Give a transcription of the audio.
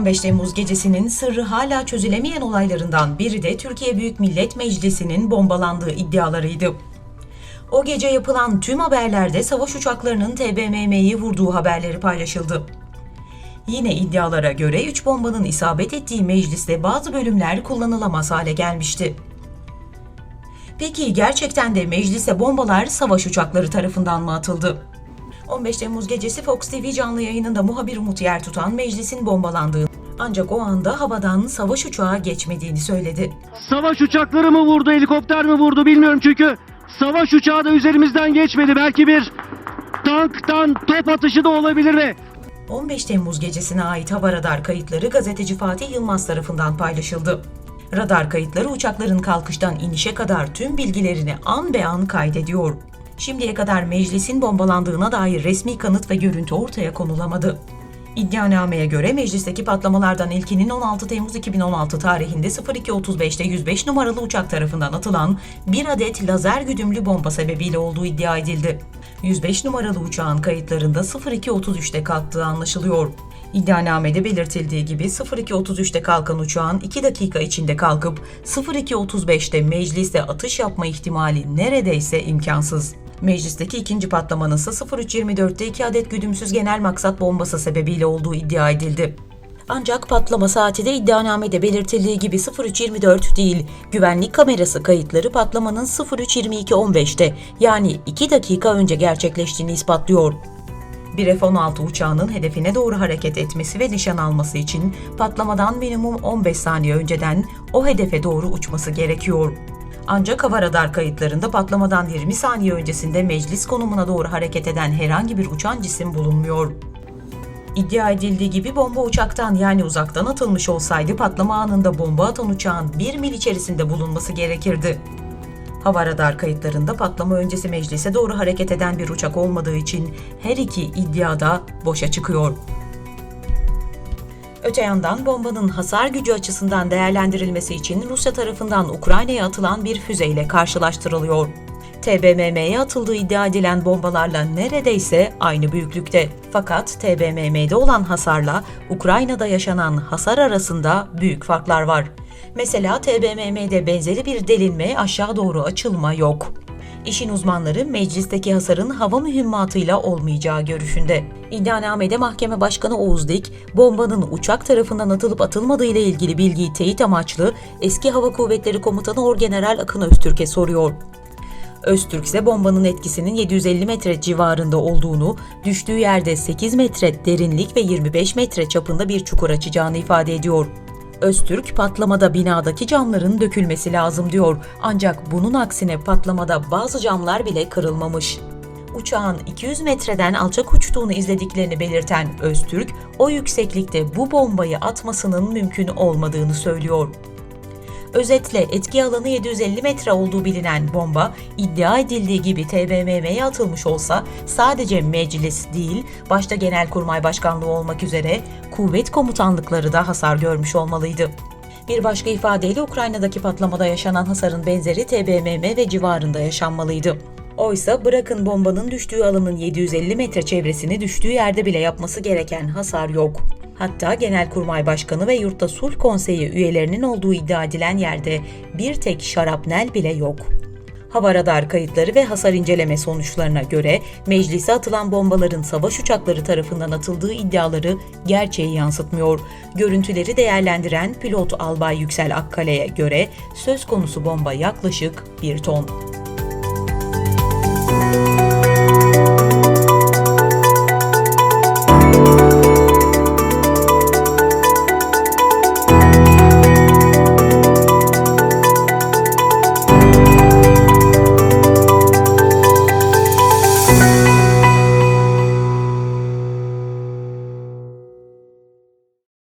15 Temmuz gecesinin sırrı hala çözülemeyen olaylarından biri de Türkiye Büyük Millet Meclisi'nin bombalandığı iddialarıydı. O gece yapılan tüm haberlerde savaş uçaklarının TBMM'yi vurduğu haberleri paylaşıldı. Yine iddialara göre 3 bombanın isabet ettiği mecliste bazı bölümler kullanılamaz hale gelmişti. Peki gerçekten de meclise bombalar savaş uçakları tarafından mı atıldı? 15 Temmuz gecesi Fox TV canlı yayınında muhabir Umut Yer tutan meclisin bombalandığını ancak o anda havadan savaş uçağı geçmediğini söyledi. Savaş uçakları mı vurdu, helikopter mi vurdu bilmiyorum çünkü savaş uçağı da üzerimizden geçmedi. Belki bir tanktan top atışı da olabilir ve 15 Temmuz gecesine ait hava radar kayıtları gazeteci Fatih Yılmaz tarafından paylaşıldı. Radar kayıtları uçakların kalkıştan inişe kadar tüm bilgilerini an be an kaydediyor. Şimdiye kadar meclisin bombalandığına dair resmi kanıt ve görüntü ortaya konulamadı. İddianameye göre meclisteki patlamalardan ilkinin 16 Temmuz 2016 tarihinde 02.35'te 105 numaralı uçak tarafından atılan bir adet lazer güdümlü bomba sebebiyle olduğu iddia edildi. 105 numaralı uçağın kayıtlarında 02.33'te kalktığı anlaşılıyor. İddianamede belirtildiği gibi 02.33'te kalkan uçağın 2 dakika içinde kalkıp 02.35'te mecliste atış yapma ihtimali neredeyse imkansız. Meclisteki ikinci patlamanın ise 03.24'te 2 adet güdümsüz genel maksat bombası sebebiyle olduğu iddia edildi. Ancak patlama saati de iddianamede belirtildiği gibi 03.24 değil, güvenlik kamerası kayıtları patlamanın 03.22.15'te yani 2 dakika önce gerçekleştiğini ispatlıyor. Bir F-16 uçağının hedefine doğru hareket etmesi ve nişan alması için patlamadan minimum 15 saniye önceden o hedefe doğru uçması gerekiyor. Ancak hava radar kayıtlarında patlamadan 20 saniye öncesinde meclis konumuna doğru hareket eden herhangi bir uçan cisim bulunmuyor. İddia edildiği gibi bomba uçaktan yani uzaktan atılmış olsaydı patlama anında bomba atan uçağın 1 mil içerisinde bulunması gerekirdi. Hava radar kayıtlarında patlama öncesi meclise doğru hareket eden bir uçak olmadığı için her iki iddiada boşa çıkıyor. Öte yandan bombanın hasar gücü açısından değerlendirilmesi için Rusya tarafından Ukrayna'ya atılan bir füzeyle karşılaştırılıyor. TBMM'ye atıldığı iddia edilen bombalarla neredeyse aynı büyüklükte. Fakat TBMM'de olan hasarla Ukrayna'da yaşanan hasar arasında büyük farklar var. Mesela TBMM'de benzeri bir delinme aşağı doğru açılma yok. İşin uzmanları meclisteki hasarın hava mühimmatıyla olmayacağı görüşünde. İddianamede Mahkeme Başkanı Oğuz Dik, bombanın uçak tarafından atılıp atılmadığı ile ilgili bilgiyi teyit amaçlı eski Hava Kuvvetleri Komutanı Orgeneral Akın Öztürk'e soruyor. Öztürk ise bombanın etkisinin 750 metre civarında olduğunu, düştüğü yerde 8 metre derinlik ve 25 metre çapında bir çukur açacağını ifade ediyor. Öztürk patlamada binadaki camların dökülmesi lazım diyor. Ancak bunun aksine patlamada bazı camlar bile kırılmamış. Uçağın 200 metreden alçak uçtuğunu izlediklerini belirten Öztürk, o yükseklikte bu bombayı atmasının mümkün olmadığını söylüyor. Özetle etki alanı 750 metre olduğu bilinen bomba iddia edildiği gibi TBMM'ye atılmış olsa sadece meclis değil, başta Genelkurmay Başkanlığı olmak üzere kuvvet komutanlıkları da hasar görmüş olmalıydı. Bir başka ifadeyle Ukrayna'daki patlamada yaşanan hasarın benzeri TBMM ve civarında yaşanmalıydı. Oysa bırakın bombanın düştüğü alanın 750 metre çevresini düştüğü yerde bile yapması gereken hasar yok. Hatta Genelkurmay Başkanı ve Yurtta Sulh Konseyi üyelerinin olduğu iddia edilen yerde bir tek şarapnel bile yok. Hava radar kayıtları ve hasar inceleme sonuçlarına göre meclise atılan bombaların savaş uçakları tarafından atıldığı iddiaları gerçeği yansıtmıyor. Görüntüleri değerlendiren pilot Albay Yüksel Akkale'ye göre söz konusu bomba yaklaşık 1 ton.